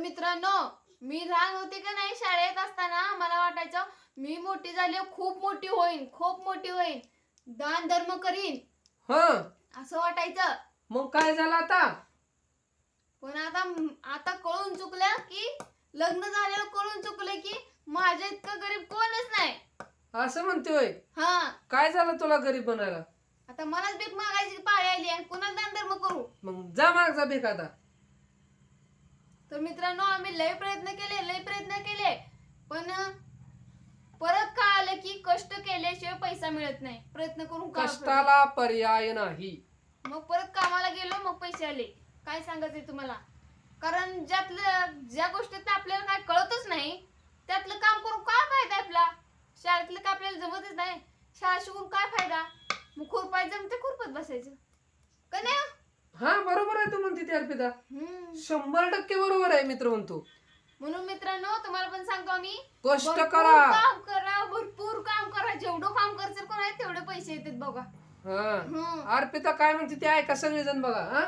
मित्रांनो मी लहान होते का नाही शाळेत असताना मला वाटायचं मी मोठी झाली खूप मोठी होईन खूप मोठी होईन दान धर्म करीन. हा. असं वाटायचं. मग काय झालं आता? पण आता आता कळून चुकलं की लग्न झालेलं कळून चुकलं की माझ्या इतकं गरीब कोणच नाही. असं म्हणते होय हा. काय झालं तुला गरीब बनायला? आता मलाच भीक मागायची पाळी आली आणि कुणाला दान धर्म करू? मग जा माग जा भिक आता. तर मित्रांनो आम्ही लय प्रयत्न केले लय प्रयत्न केले. पण परत काय आलं की कष्ट केल्याशिवाय पैसा मिळत नाही. प्रयत्न करून? कष्टाला पर्याय नाही. मग परत कामाला गेलो मग पैसे आले. काय सांगायचंय तुम्हाला? कारण ज्यातलं ज्या गोष्टीत आपल्याला काय कळतच नाही त्यातलं काम करून काय फायदा आपला? शाळेतलं काय आपल्याला जमतच नाही. शाळा शिकून काय फायदा? मग खुरपाय जमते खुरपत बसायचं. का नाही हो? आहे तू म्हणते ते अर्पिता? हम्म. शंभर टक्के बरोबर आहे मित्र म्हणतो. म्हणून मित्रांनो तुम्हाला पण सांगतो आम्ही. कष्ट भरपूर करा. काम करा भरपूर काम करा. जेवढं काम करतील कोण आहे तेवढे पैसे येतात बघा. हा. हम्म. अर्पिता काय म्हणते ते ऐका सगळेजण बघा हा?